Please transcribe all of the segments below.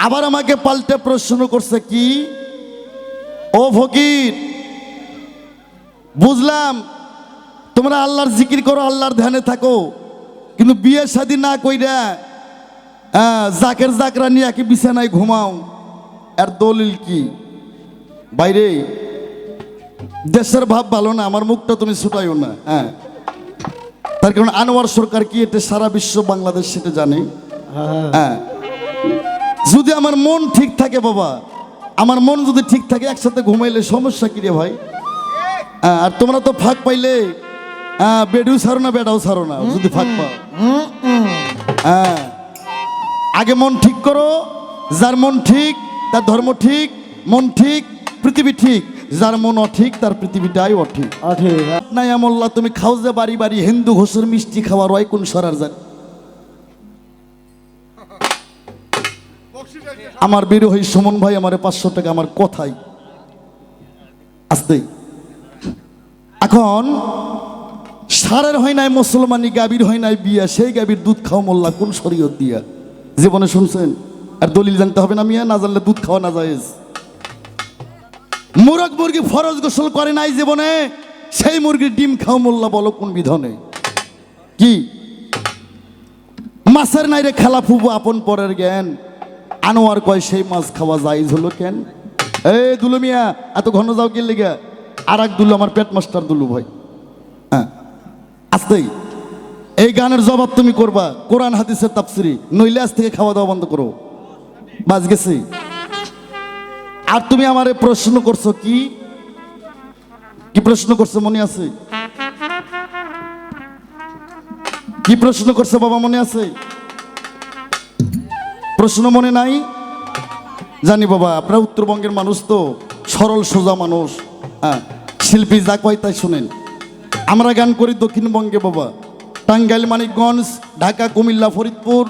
আবার আমাকে পাল্টে প্রশ্ন করছে কি? ও ফকির বুঝলাম তোমরা আল্লাহর জিকির করো আল্লাহর ধ্যানে থাকো কিন্তু বিয়ে শাদী না কইরা হ্যাঁ, জাকের জাকরা নিয়ে একে বিছানায় ঘুমাও। আর দলিল কি? বাইরে দেশের ভাব ভালো না আমার মুখটা তুমি ছুটাইও না হ্যাঁ। তার কারণ আনোয়ার সরকার কি এটা সারা বিশ্ব বাংলাদেশ সেটা জানে? হ্যাঁ। যদি আমার মন ঠিক থাকে বাবা আমার মন যদি ঠিক থাকে একসাথে ঘুমাইলে সমস্যা কি রে ভাই? হ্যাঁ, আর তোমরা তো ফাঁক পাইলে হ্যাঁ, বেডেও ছাড়ো না বেডাও ছাড়ো না যদি ফাঁক পাও। হ্যাঁ আগে মন ঠিক করো যার মন ঠিক তার ধর্ম ঠিক মন ঠিক পৃথিবী ঠিক। যার মন অঠিক তার পৃথিবীটাই অঠিক। ঠিক নাই আমল্লা তুমি খাও যে বাড়ি বাড়ি হিন্দু ঘোষের মিষ্টি খাওয়ার হয় কোন সরার জান? আমার বিরোহী সুমন ভাই আমার পাঁচশো টাকা আমার কথাই আসতে এখন সারের হয় নাই, মুসলমানি গাবির হয় নাই বিয়া, সেই গাবির দুধ খাও মোল্লা, কোন শরীয়ত দিয়া? জীবনে শুনছেন? আর দলিল জানতে হবে না মিয়া, না জানলে দুধ খাওয়া না যায় মুরগ মুরগি ফরজ গোসল করে নাই জীবনে, সেই মুরগির ডিম খাও মোল্লা বলো কোন বিধনে? কি? মাছের নাইরে খেলা ফুবু, আপন পরের জ্ঞান। আনোয়ার কয়, সেই মাছ খাওয়া যায় হলো কেন? এই দুলু মিয়া, এত ঘন যাও কি লেগে? আর এক দুলু, আমার পেট মাস্টার দুলু ভাই। হ্যাঁ আসতেই। এই গানের জবাব তুমি করবা, কোরআন, হাদিসের তাপসিরি নইলে আজ থেকে খাওয়া দাওয়া বন্ধ করো। বাজ গেছি। আর তুমি আমারে প্রশ্ন করছ কি? কি প্রশ্ন করছ মনে আছে? কি প্রশ্ন করছে বাবা, মনে আছে? প্রশ্ন মনে নাই? জানি বাবা, আপনারা উত্তরবঙ্গের মানুষ তো সরল, সোজা মানুষ। হ্যাঁ শিল্পী যা কয় তাই শোনেন। আমরা গান করি দক্ষিণবঙ্গে বাবা। টাঙ্গাইল, মানিকগঞ্জ, ঢাকা, কুমিল্লা, ফরিদপুর,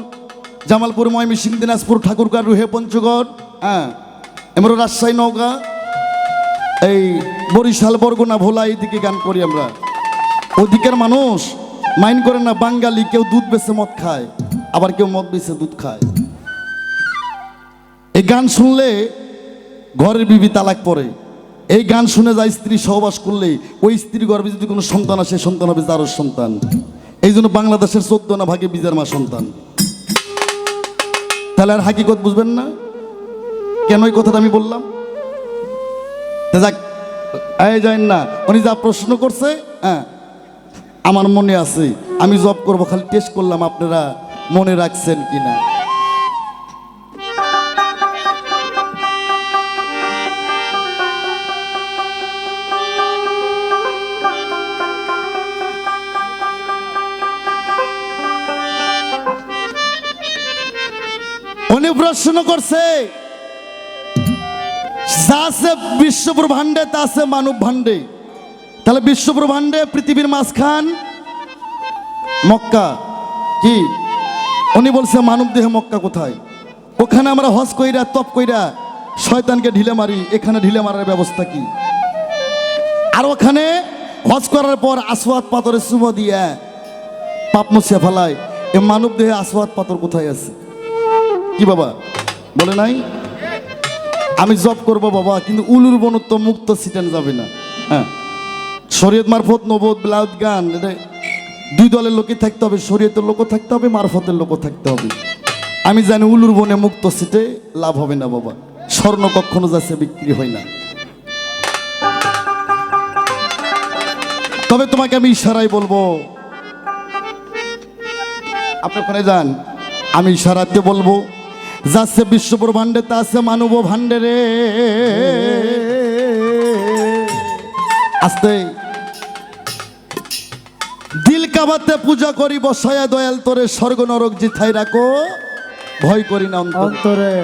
জামালপুর, ময়মনসিংহ, দিনাজপুর ঠাকুরগাঁ রুহে পঞ্চগড় হ্যাঁ এমন রাজশাহী, নওগাঁ, এই বরিশাল, বরগুনা, ভোলা, এইদিকে গান করি আমরা। ওদিকের মানুষ মাইন্ড করে না, বাঙালি কেউ দুধ বেছে মদ খায়, আবার কেউ মদ বেছে দুধ খায়। এই গান শুনলে ঘরের বিবি তালাক পড়ে। এই গান শুনে যায় স্ত্রী সহবাস করলে ওই স্ত্রী গর্ভে যদি কোনো সন্তান আসে, সন্তান হবে তারও সন্তান। এই জন্য বাংলাদেশের চোদ্দ না ভাগে বিজার মা সন্তান। তাহলে আর হাকিকত বুঝবেন না? কেন এই কথাটা আমি বললাম? যাক, এই যাই না, উনি যা প্রশ্ন করছে হ্যাঁ আমার মনে আছে, আমি জব করব, খালি টেস্ট করলাম, আপনারা মনে রাখছেন কিনা? প্রশ্ন করছে আছে বিশ্ব ব্রহ্মাণ্ডে তা আছে মানব ভাণ্ডে তাহলে বিশ্ব ব্রহ্মাণ্ডে পৃথিবীর মাঝখান মক্কা, কি? উনি বলছে মানব দেহে মক্কা কোথায়? ওখানে আমরা হজ কইরা, তপ কইরা শয়তানকে ঢিলে মারি, এখানে ঢিলে মারার ব্যবস্থা কি? আর ওখানে হজ করার পর আসওয়াত পাথরের শুভ দিয়ে পাপ মুছিয়া ফেলায়। এ মানব দেহে আসওয়াত পাথর কোথায় আছে? কি বাবা? বলে নাই? আমি জব করব বাবা, কিন্তু উলুর বনত্ব মুক্ত সিটেন যাবে না। হ্যাঁ। শরীয়ত মারফত, নবদ, ব্লাউদ, গান দুই দলের লোকে থাকতে হবে, শরীয়তের লোকও থাকতে হবে, মারফতের লোকও থাকতে হবে। আমি জানি উলুর বনে মুক্ত সিটে লাভ হবে না বাবা। স্বর্ণ কখনো যাচ্ছে বিক্রি হয় না। তবে তোমাকে আমি ইশারাই বলব, আপনি ওখানে যান, আমি ইশারাতে বলব যাচ্ছে বিশ্ব ব্রহ্মাণ্ডে তা আছে মানব ভাণ্ডে রে। আস্তে। দিল কাবাতে পূজা করি বসায়া দয়াল তোরে স্বর্গ নরক জিথাই রাখো। ভয় করি না অন্তরে।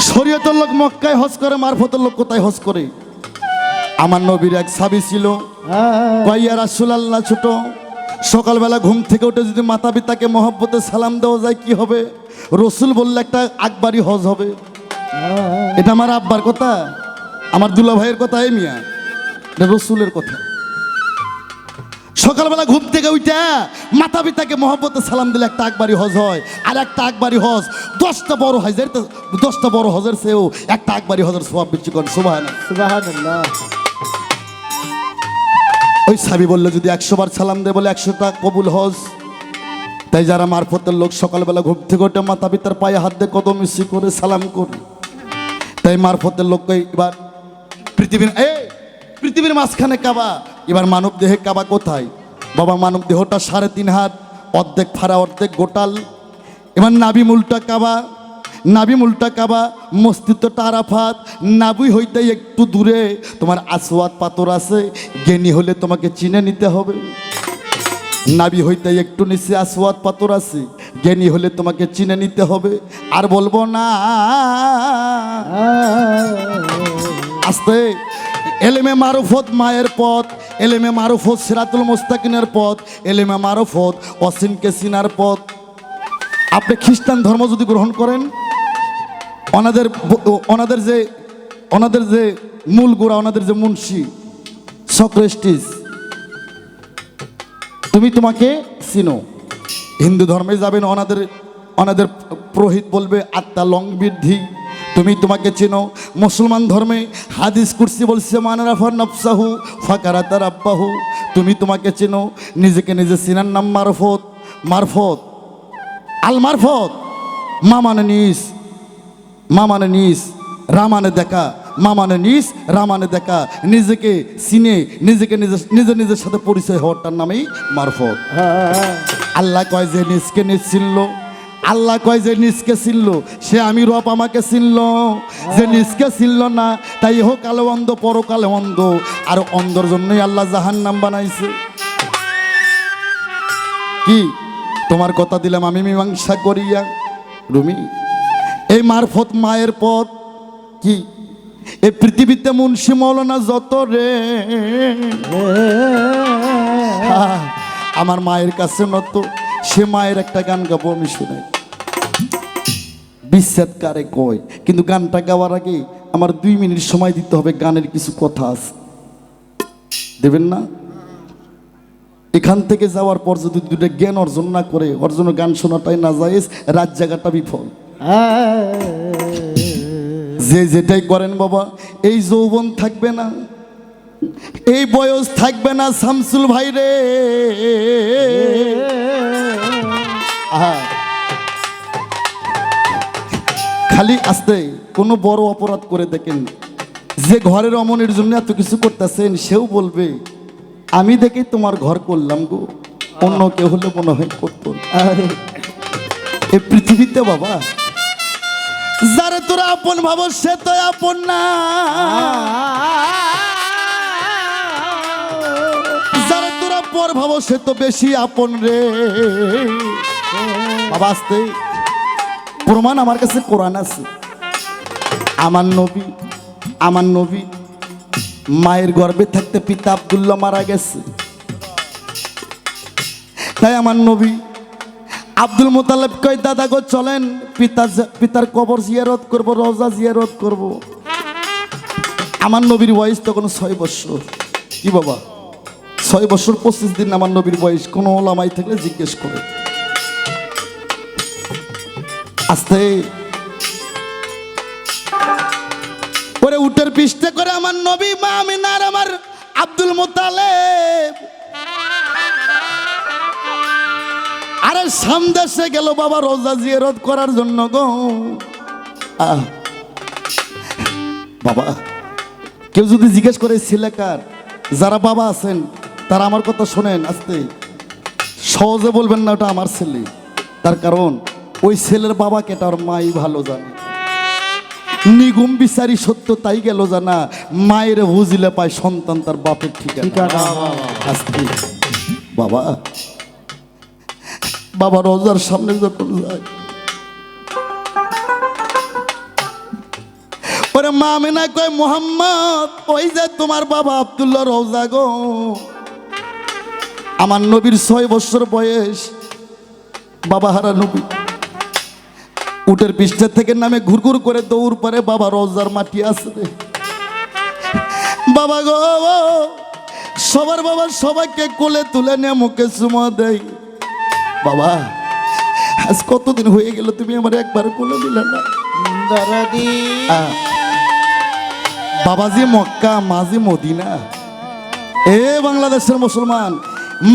শরীয়তের লোক মক্কায় হজ করে মারফতের লোক কোথায় হজ করে? আমার নবীর এক সাবি ছিল। হ্যাঁ। কইয়া রাসুল আল্লাহ ছোট। সকালবেলা ঘুম থেকে উঠে যদি মাতা পিতাকে মহব্বতে সালাম দেওয়া যায়, কি হবে? রসুল বললে একটা আকবারি হজ হবে। এটা আমার আব্বার কথা, আমার দুলা ভাইয়ের কথা, এই মিয়া। এটা রসুলের কথা। সকালবেলা ঘুম থেকে উঠে মাতা পিতাকে মহব্বতে সালাম দিলে একটা আকবারি হজ হয়, আর একটা আকবারি হজ দশটা বড় হজের দশটা বড় হজের সেও একটা আকবারি হজের সবাব বেশি করেন। সুবাহ সুবহানাল্লাহ। ওই সাবি বলল, যদি একশো বার সালাম দেয় বলে একশোটা কবুল হজ তাই যারা মারফতের লোক সকালবেলা ঘুম থেকে ওঠে, মাতা পিতার পায়ে হাত দিয়ে কদম মিশি করে সালাম করে। তাই মারফতের লোককে এবার পৃথিবীর, এ, পৃথিবীর মাঝখানে কাবা, এবার মানব দেহে কাবা কোথায়? বাবা, মানব দেহটা সাড়ে তিন হাত, অর্ধেক ফাড়া, অর্ধেক গোটাল। এবার নাবি মুলটা কাবা নাবি মুলটা কাবা মস্তিত্বটা আরাফাত নাবি হইতে একটু দূরে তোমার আসওয়াত পাথর আছে, জ্ঞানী হলে তোমাকে চিনে নিতে হবে। নাবি হইতে একটু নিচে আসওয়াত পাথর আছে, জ্ঞানী হলে তোমাকে চিনে নিতে হবে। আর বলব না, আস্তে। এলেমে মারুফত মায়ের পথ, এলেমে মারুফত সিরাতুল মোস্তাকিনের পথ, এলেমে মারুফত অসিনকে সিনার পথ। আপনি খ্রিস্টান ধর্ম যদি গ্রহণ করেন ওনাদের ওনাদের যে ওনাদের যে মূল গোড়া ওনাদের যে মুন্সি, সক্রেস্টিস, তুমি তোমাকে চিনো। হিন্দু ধর্মে যাবেন ওনাদের ওনাদের পুরোহিত বলবে, আত্মা লং বৃদ্ধি, তুমি তোমাকে চেনো। মুসলমান ধর্মে হাদিস, কুরসি বলছে মানারাফার নফসাহু, ফাকারা তার আব্বাহু তুমি তোমাকে চেনো, নিজেকে নিজে চিনার নাম মারফত মারফত, আল মারফত মা মানে নিস মানে রামানে দেখা। মা মানে নিস রামানে দেখা। নিজেকে চিনে, নিজেকে নিজে নিজে নিজের সাথে পরিচয় হওয়াটার নামেই মারফত। আল্লাহ কয় যে নিজকে নিজ চিনল, আল্লাহ কয় যে নিজকে চিনল, সে আমি রব আমাকে চিনল। যে নিজকে চিনল না, তাই হোক কালে অন্ধ, পরকালে অন্ধ। আর অন্ধর জন্যই আল্লাহ জাহান নাম বানাইছে। কি? তোমার কথা দিলাম আমি মীমাংসা করিয়া। রুমি? এই মারফত মায়ের পথ কি? এই পৃথিবীতে মুন্সি মৌলানা যত রে। আহ, আমার মায়ের কাছে নত সে মায়ের একটা গান গাবো আমি শুনাই। বিচ্ছেদ কারে কয়? কিন্তু গানটা গাওয়ার আগে আমার দুই মিনিট সময় দিতে হবে গানের কিছু কথা আছে। দেবেন না? এখান থেকে যাওয়ার পর যদি দুটো জ্ঞান অর্জন না করে অর্জন গান শোনাটাই না যায় রাত জায়গাটা বিফল। যে যেটাই করেন বাবা এই যৌবন থাকবে না এই বয়স থাকবে না শামসুল ভাই রে। খালি আসতে কোনো বড় অপরাধ করে দেখেন যে ঘরের অমনের জন্য এত কিছু করতেছেন সেও বলবে আমি দেখে তোমার ঘর করলাম গো অন্য কেউ হলে মনে হয় করতো। এই পৃথিবীতে বাবা যারে তোরা আপন ভাবো, সে তো আপন না। যারে তোরা পর ভাবো, সে তো বেশি আপন রে। বাবা, আসতে। প্রমাণ আমার কাছে কোরআন আছে। আমার নবী আমার নবী মায়ের গর্ভে থাকতে পিতা আব্দুল্লাহ মারা গেছে। তাই আমার নবী আব্দুল মোতালেব কয়, দাদা গো, চলেন, পিতা পিতার কবর জিয়ারত করব, রোজা জিয়ারত করব। আমার নবীর বয়স তখন ছয় বছর। কি বাবা? ছয় বছর পঁচিশ দিন আমার নবীর বয়স। কোনো ওলামাই থাকলে জিজ্ঞেস করে। আস্তে। ওরে উটের পিষ্টে করে আমার নবী মা আমিনার, আমার আব্দুল মোতালেব আরে সামদেশে গেল বাবা রোজা জিয়ারত করার জন্য গো। বাবা কেউ যদি জিজ্ঞেস করে ছেলেকার যারা বাবা আছেন তারা আমার কথা শোনেন আস্তে। সহজে বলবেন না ওটা আমার ছেলে। তার কারণ ওই ছেলের বাবাকে তার মাই ভালো জানে। নিগুম বিচারি সত্য তাই গেল জানা মায়ের বুঝিলে পায় সন্তান তার বাপের ঠিকানা। আস্তে। বাবা বাবা রোজার সামনে যখন যায় ওরে মা আমিনা কয়, মোহাম্মদ, ওই যে তোমার বাবা আব্দুল্লাহ রোজা গো। আমার নবীর ছয় বছর বয়স, বাবা হারা নবী। উটের পৃষ্ঠের থেকে নামে ঘুরঘুর করে দৌড় পারে, বাবা রোজার মাটি আসবে বাবা গো, সবার বাবা সবাইকে কোলে তুলে নিয়ে মুখে চুমা দেয়। বাবা আজ কতদিন হয়ে গেল তুমি আমার একবার কোলে দিলে না? বাবাজি মক্কা মাঝি মদিনা। এ বাংলাদেশের মুসলমান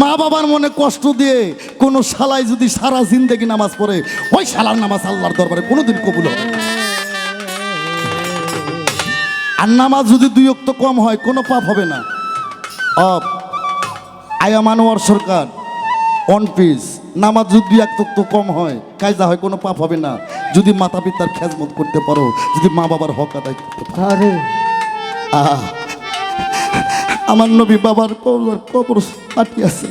মা বাবার মনে কষ্ট দিয়ে কোন শালাই যদি সারা জিন্দেগি নামাজ পড়ে ওই শালার নামাজ আল্লাহর দরবারে কোনোদিন কবুল হবে আর নামাজ যদি দুই অক্ত কম হয় কোনো পাপ হবে না। অফ আয়া মানোয়ার সরকার অন পিস নামাজ যদি এক তো কম হয় কায়দা হয় কোনো পাপ হবে না। যদি মাতা পিতার খেজমত করতে পারো যদি মা বাবার হক আদায় করতে পারো। আমার নবী বাবার কবর কবর পাটি আছে।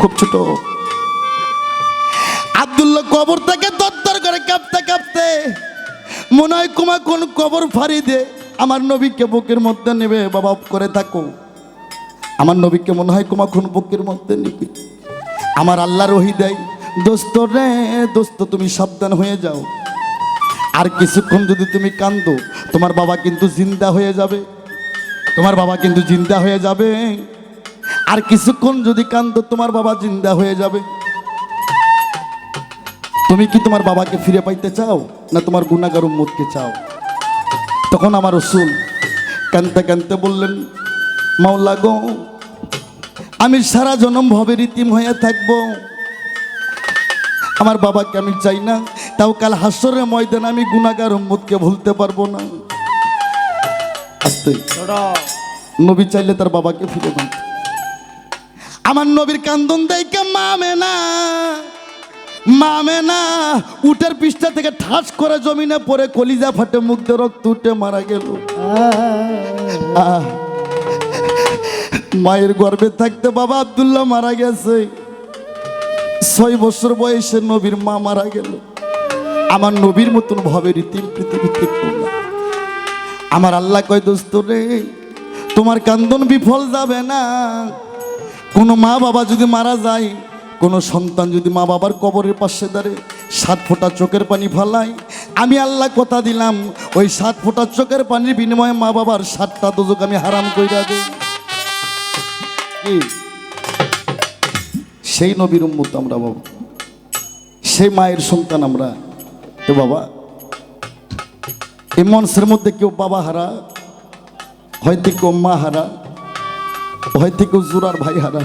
খুব ছোট। আব্দুল্লাহ কবর থেকে দত্তর করে কাঁপতে কাঁপতে মনে হয় কুমা কোন কবর ফাড়ি দে। আমার নবীকে বুকের মধ্যে নেবে বাবা করে থাকো। আমার নবীকে মনে হয় কুমা কোন বুকের মধ্যে নিবি। আমার আল্লাহ রহি দেয়। দোস্ত রে, দোস্ত, তুমি সাবধান হয়ে যাও। আর কিছুক্ষণ যদি তুমি কান্দো তোমার বাবা কিন্তু জিন্দা হয়ে যাবে। তোমার বাবা কিন্তু জিন্দা হয়ে যাবে। আর কিছুক্ষণ যদি কান্দো তোমার বাবা জিন্দা হয়ে যাবে। তুমি কি তোমার বাবাকে ফিরে পাইতে চাও, না তোমার গুণাগার উম্মতকে চাও? তখন আমার রসুল কানতে কানতে বললেন, মাওলা গো আমি সারা জনম ভবে রীতিম হয়ে থাকব। আমার বাবাকে আমি চাই না তাও কাল হাসরের ময়দান আমি গুণাগার উম্মতকে ভুলতে পারব না। নবী চাইলে তার বাবাকে ফিরে পান আমার নবীর কান্দন দেয়কে মামে না মামে না। উটের পৃষ্ঠা থেকে ঠাস করে জমিনে পড়ে কলিজা ফাটে মুখ দিয়ে রক্ত উঠে মারা গেল। আহ, মায়ের গর্ভে থাকতে বাবা আবদুল্লাহ মারা গেছে। ছয় বছর বয়সে নবীর মা মারা গেল। আমার নবীর মতন ভাবে রীতি পৃথিবীতে না। আমার আল্লাহ কয়, দোস্ত রে, তোমার কান্দন বিফল যাবে না। কোনো মা বাবা যদি মারা যায়, কোনো সন্তান যদি মা বাবার কবরের পাশে দাঁড়ে সাত ফোঁটা চোখের পানি ফালাই আমি আল্লাহ কথা দিলাম, ওই সাত ফোঁটা চোখের পানির বিনিময়ে মা বাবার সাতটা দোজক আমি হারাম কইরা দেই। সেই নবীর উম্মত আমরা বাবা। সেই মায়ের সন্তান আমরা। তো বাবা এই মধ্যে কেউ বাবা হারা, হয়তো কেউ মা হারা, হয়তো কেউ জোরার ভাই হারা।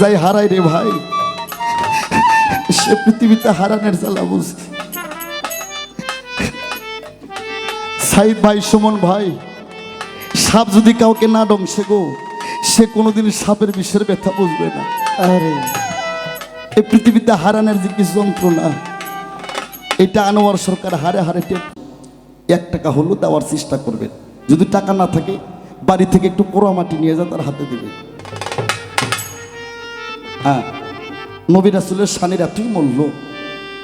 যাই হারাই রে ভাই, সে পৃথিবীতে হারানের জ্বালা বুঝে সাইদ ভাই, সুমন ভাই, সাপ যদি কাউকে না ডংসে গো সে কোনোদিন সাপের বিষের ব্যথা বুঝবে না। আরে। এই পৃথিবীতে হারানোর যে কিছু যন্ত্রণা এটা আনোয়ার সরকার হারে হারে টের এক টাকা হলো দেওয়ার চেষ্টা করবে। যদি টাকা না থাকে বাড়ি থেকে একটু পোড়া মাটি নিয়ে যা তার হাতে দেবে। হ্যাঁ নবীর আসলের শানের এতই মূল্য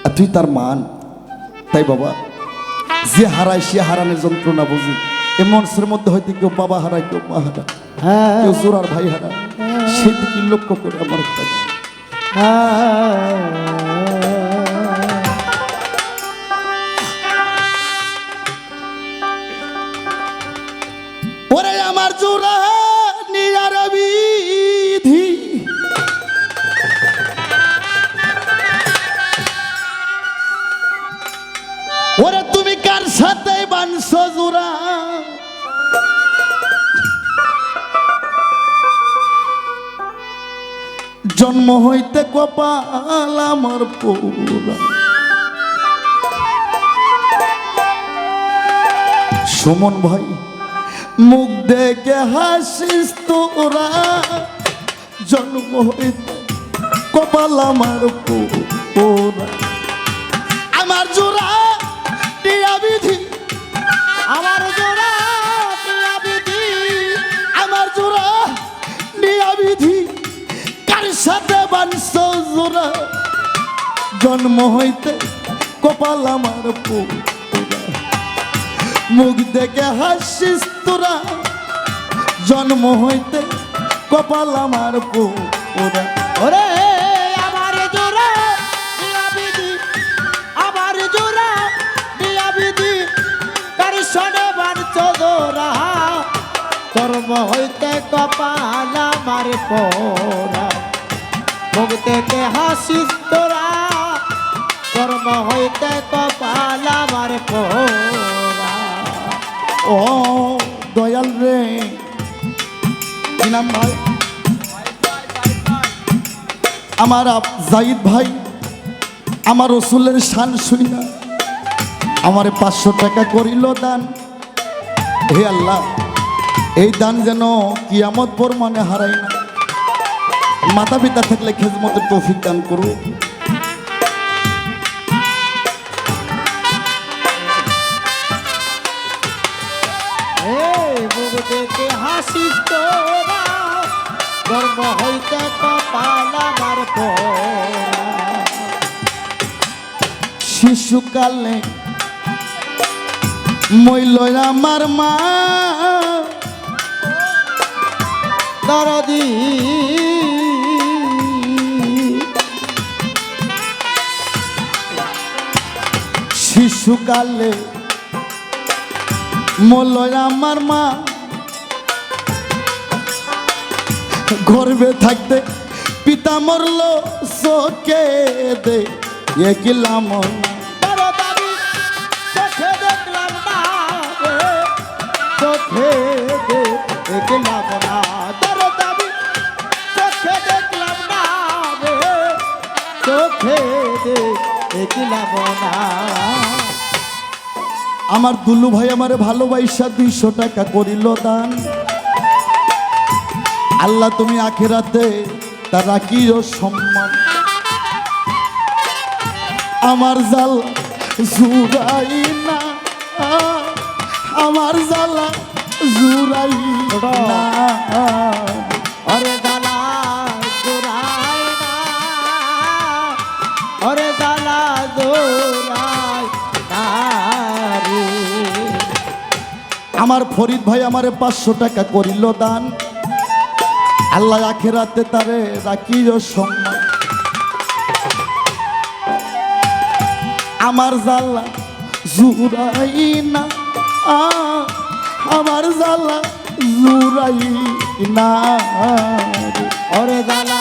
এতই তার মান। তাই বাবা যে হারায় সে হারানোর যন্ত্রণা বুঝি এ মনসের মধ্যে হয়তো কেউ বাবা হারায় কেউ মা হারায়। কেউ জোরার ভাই হারায় সেদিকে লক্ষ্য করে আমার হ্যাঁ ওরে আমার জোড়া নিয়ার বিধি। ওরে তুমি কার সাথে বানছ জোড়া? জন্ম হইতে কপাল আমার পুরা। সুমন ভাই, মুখ দেখে হাসিস তোরা। জন্ম হইতে কপাল আমার পোরা। আমার জোড়া বিধি, আমার জোড়া। জোড়া জন্ম হইতে কপাল আমার মুখ দেখে হাসিস তোরা। জন্ম হইতে কপাল আমার পোরা ওরে জোড়া জোড়া কার কর্ম হইতে কপাল আমার পরা থেকে হাসিস তোরা। কর্ম হইতে কপাল আমার পরা ও দয়াল রে। কি নাম ভাই? আমার জাহিদ ভাই, আমার রসুলের শান না আমার পাঁচশো টাকা করিল দান। হে আল্লাহ, এই দান যেন কিয়ামত পর মানে হারাই না। মাতা পিতা থাকলে খেজমতের তৌফিক দান করু এই মুখ থেকে হাসিস তোরা কর্ম হইতে কপাল আমার পরা শিশুকালে মইল আমার মা। দরদি শিশুকালে মল আমার মা। গর্বে থাকতে পিতা মরল চোখে দে একিলাম চোখে দেখলাম দেখলাম না চোখে চোখে দেখলাম না। আমার দুলু ভাই আমার ভালোবাসা দুইশো টাকা করিল দান। আল্লাহ তুমি আখেরাতে তা রাখিও সম্মান। আমার জাল জুরাই না আমার জালা জুরাই না। আমার ফরিদ ভাই আমারে পাঁচশো টাকা করিল দান। আল্লাহ আখেরাতে তারে রাখিও সম্মান। আমার জাল্লা জুরাই না, আমার জাল্লা জুরাই না। রে। ওরে দালা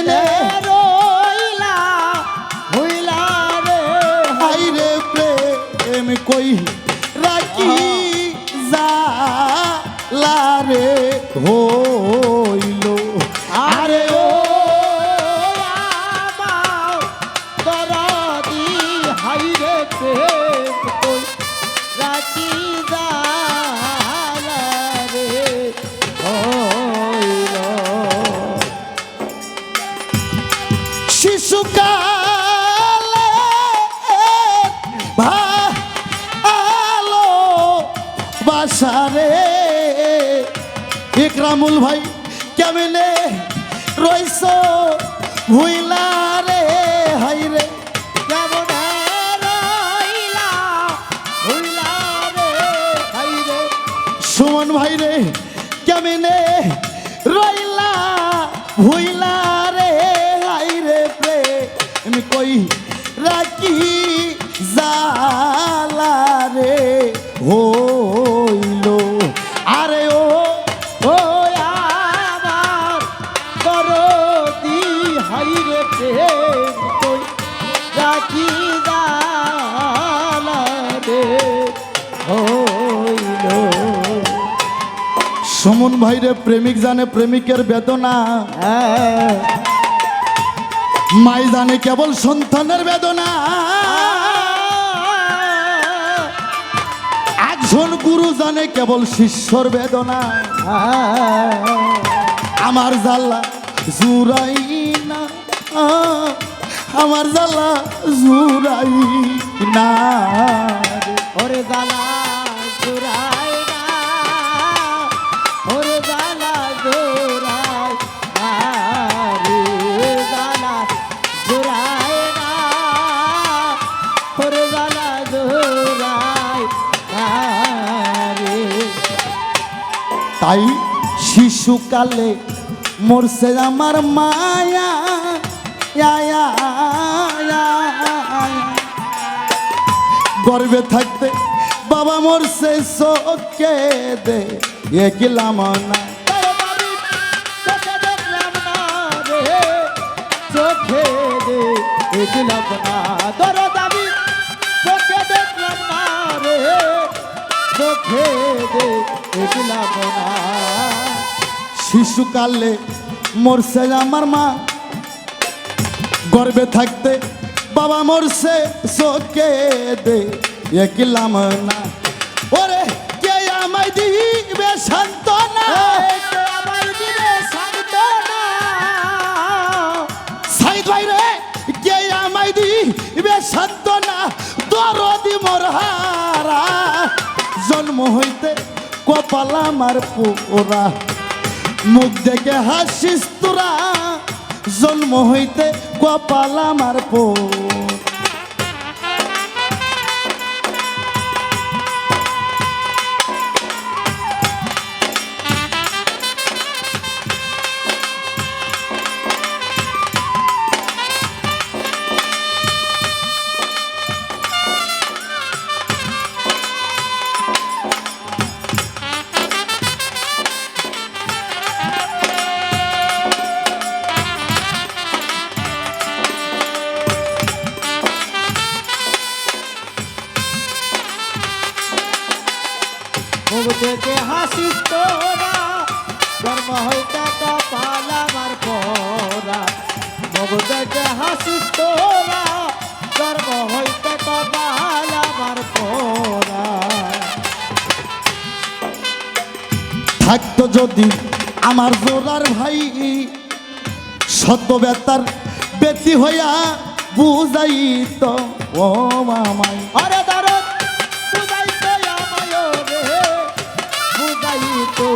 কেমনে রইলা হইলা রে। হাই রে প্রেম কই রাখি যা রে। হইল ইকরামুল ভাই কেমনে রইস ভুইলা রে হাই রে কেমন সুমন ভাই রে কেমনে সুমন ভাই রে প্রেমিক জানে প্রেমিকের বেদনা। মাই জানে কেবল সন্তানের বেদনা। একজন গুরু জানে কেবল শিষ্যর বেদনা। আমার জাল্লা জুরাই না আমার জাল্লা জুরাই না ওরে জালা শিশুকালে মরছে আমার মায়া। গর্বে থাকতে বাবা মরছে, চোখে দে একলাম না। দেখলাম না রে। না। শিশুকালে মরছে আমার মা। গর্বে থাকতে বাবা মরছে, চোখে দে, একলাম না। ওরে, কে আমায় দিবে সান্ত্বনা? এই তো আমার দিবে সান্ত্বনা সাইড বাইরে কে আমায় দিবে সান্ত্বনা? দরদি মোর হারা। জন্ম হইতে কপাল আমার পোরা। মুখ দেখে হাসিস তোরা। জন্ম হইতে কপাল আমার পোরা থাকতো যদি আমার জোরার ভাই শত বেতার বেতি হইয়া বুঝাইত ও মামাই। আরে দারদ বুঝাইতে আমায় রে বুঝাইতো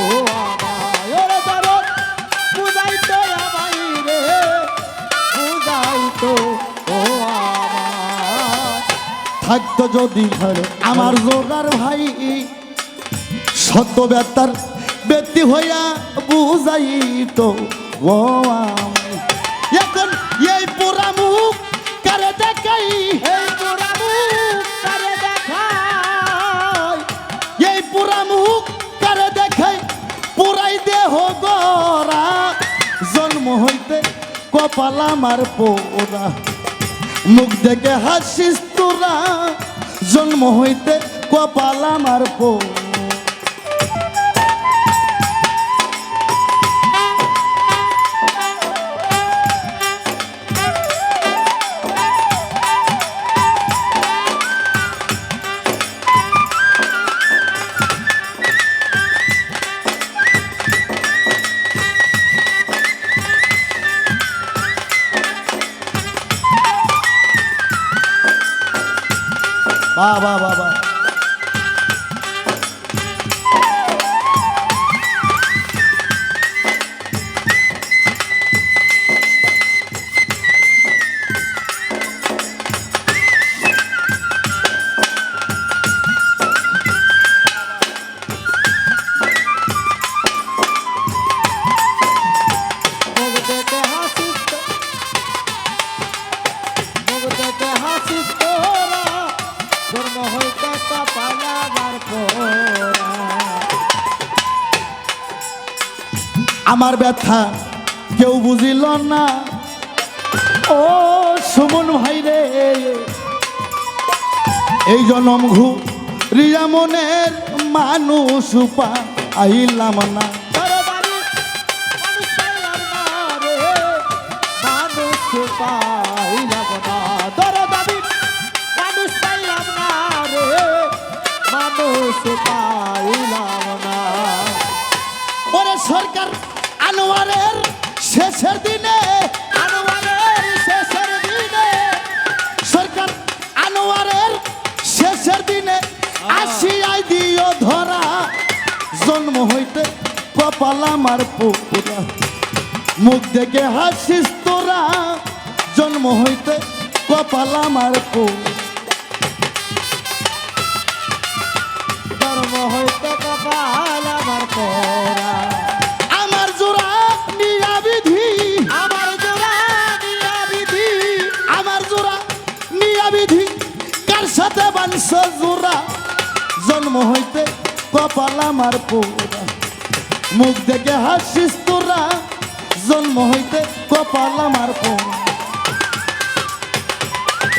ও আমায়। ওরে দারদ বুঝাইতে আমায় রে বুঝাইতো ও আমায়। থাকতো যদি আমার জোরার ভাই শত বেতার বেতি হইয়া বুঝাইত ও আমাই এখন এই পোড়া মুখ কারে দেখাই? এই পুরা মুখ এই পুরা কারে দেখাই? পুরাই দেহ গরা জন্ম হইতে কপাল আমার পোরা মুখ দেখে হাসিস তোরা। জন্ম হইতে কপাল আমার পোরা আমার ব্যথা কেউ বুঝিল না। ও সুমন ভাই রে এই জনম ঘু রিয়া মনের মানুষ পা আইলাম না। সরকার আনোয়ারের শেষের দিনে আনোয়ারের শেষের দিনে সরকার আনোয়ারের শেষের দিনে আসিয়াই দিও ধরা। জন্ম হইতে কপাল আমার পুকুরা। মুখ দেখে হাসিস তোরা। জন্ম হইতে কপাল আমার পুকুরা। জন্ম হইতে কপাল আমার পোড়া মুখ দেখে হাসিস তোরা, জন্ম হইতে কপাল আমার পোড়া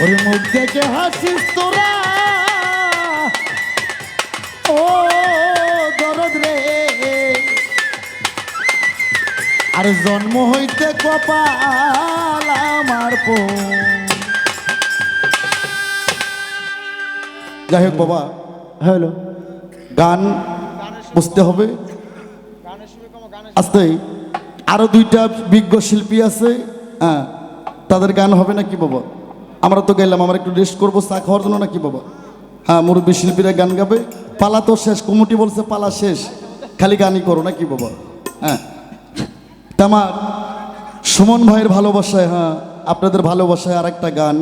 ওরে মুখ দেখে হাসিস তোরা, ও দরদ রে। আর জন্ম হইতে কপাল আমার পো যাই হোক বাবা হ্যালো। গান বুঝতে হবে। আসতে। আরও দুইটা বিজ্ঞ শিল্পী আছে। হ্যাঁ তাদের গান হবে না কি বাবা? আমরা তো গেলাম আমরা একটু রেস্ট করব, চা খাওয়ার জন্য নাকি বাবা? হ্যাঁ মুরব্বী শিল্পীরা গান গাবে। পালা তো শেষ, কমিটি বলছে পালা শেষ। খালি গানই করো নাকি বাবা? হ্যাঁ। তা আমার সুমন ভাইয়ের ভালোবাসায় হ্যাঁ আপনাদের ভালোবাসায় আর একটা গান।